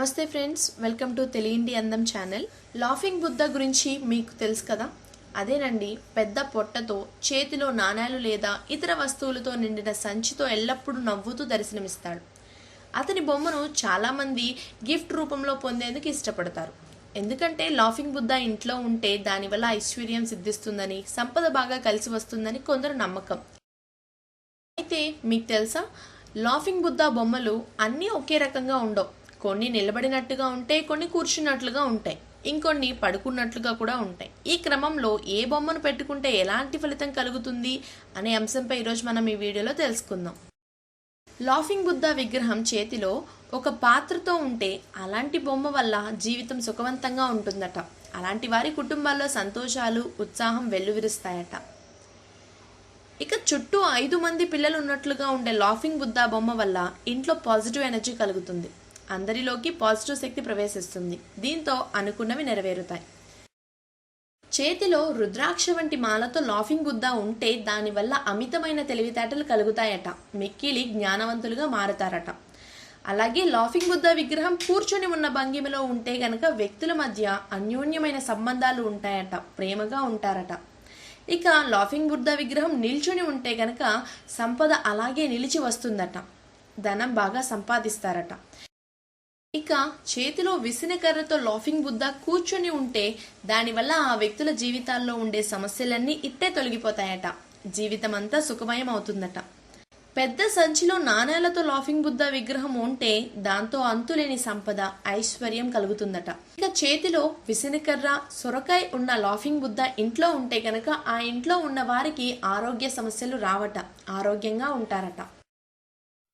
నమస్తే friends welcome to తెలియండి అందం channel. Laughing Buddha గురించి మీకు తెలుసు కదా? అదేనండి పెద్ద పొట్టతో చేతిలో నాణేలు లేదా ఇతర వస్తువులతో నిండిన సంచితో ఎల్లప్పుడూ నవ్వుతూ దర్శనమిస్తాడు. అతని బొమ్మను చాలామంది గిఫ్ట్ రూపంలో పొందేందుకు ఇష్టపడతారు. ఎందుకంటే లాఫింగ్ బుద్ధ ఇంట్లో ఉంటే దానివల్ల ఐశ్వర్యం సిద్ధిస్తుందని సంపద బాగా కలిసి వస్తుందని కొందరు నమ్మకం. అయితే మీకు తెలుసా? లాఫింగ్ బుద్ధ బొమ్మలు అన్నీ ఒకే రకంగా ఉండవు. కొన్ని నిలబడినట్టుగా ఉంటాయి కొన్ని కూర్చున్నట్లుగా ఉంటాయి. ఇంకొన్ని పడుకున్నట్లుగా కూడా ఉంటాయి. ఈ క్రమంలో ఏ బొమ్మను పెట్టుకుంటే ఎలాంటి ఫలితం కలుగుతుంది అనే అంశంపై ఈరోజు మనం ఈ వీడియోలో తెలుసుకుందాం. లాఫింగ్ బుద్ధ విగ్రహం చేతిలో ఒక పాత్రతో ఉంటే అలాంటి బొమ్మ వల్ల జీవితం సుఖవంతంగా ఉంటుందట. అలాంటి వారి కుటుంబాల్లో సంతోషాలు ఉత్సాహం వెల్లువిరుస్తాయట. ఇక చుట్టూ ఐదు మంది పిల్లలు ఉన్నట్లుగా ఉండే లాఫింగ్ బుద్ధ బొమ్మ వల్ల ఇంట్లో పాజిటివ్ ఎనర్జీ కలుగుతుంది. అందరిలోకి పాజిటివ్ శక్తి ప్రవేశిస్తుంది. దీంతో అనుకున్నవి నెరవేరుతాయి. చేతిలో రుద్రాక్ష వంటి మాలతో లాఫింగ్ బుద్ధ ఉంటే దానివల్ల అమితమైన తెలివితేటలు కలుగుతాయట. మిక్కిలి జ్ఞానవంతులుగా మారుతారట. అలాగే లాఫింగ్ బుద్ధ విగ్రహం కూర్చొని ఉన్న భంగిమలో ఉంటే గనక వ్యక్తుల మధ్య అన్యోన్యమైన సంబంధాలు ఉంటాయట. ప్రేమగా ఉంటారట. ఇక లాఫింగ్ బుద్ధ విగ్రహం నిల్చుని ఉంటే గనక సంపద అలాగే నిలిచి వస్తుందట. ధనం బాగా సంపాదిస్తారట. ఇక చేతిలో విసినకర్రతో లాఫింగ్ బుద్ధ కూర్చొని ఉంటే దానివల్ల ఆ వ్యక్తుల జీవితాల్లో ఉండే సమస్యలన్నీ ఇట్టే తొలగిపోతాయట. జీవితం అంతా సుఖమయం అవుతుందట పెద్ద సంచిలో నాణేలతో లాఫింగ్ బుద్ధ విగ్రహం ఉంటే దాంతో అంతులేని సంపద ఐశ్వర్యం కలుగుతుందట. ఇక చేతిలో విసినకర్ర సొరకాయ ఉన్న లాఫింగ్ బుద్ధ ఇంట్లో ఉంటే కనుక ఆ ఇంట్లో ఉన్న వారికి ఆరోగ్య సమస్యలు రావట ఆరోగ్యంగా ఉంటారట.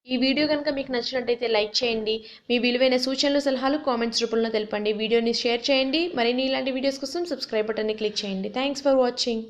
ఈ వీడియో కనుక మీకు నచ్చినట్టయితే లైక్ చేయండి. మీ విలువైన సూచనలు సలహాలు కామెంట్స్ రూపంలో తెలపండి. వీడియోని షేర్ చేయండి. మరిన్ని ఇలాంటి వీడియోస్ కోసం సబ్స్క్రైబ్ బటన్ని క్లిక్ చేయండి. Thanks for watching.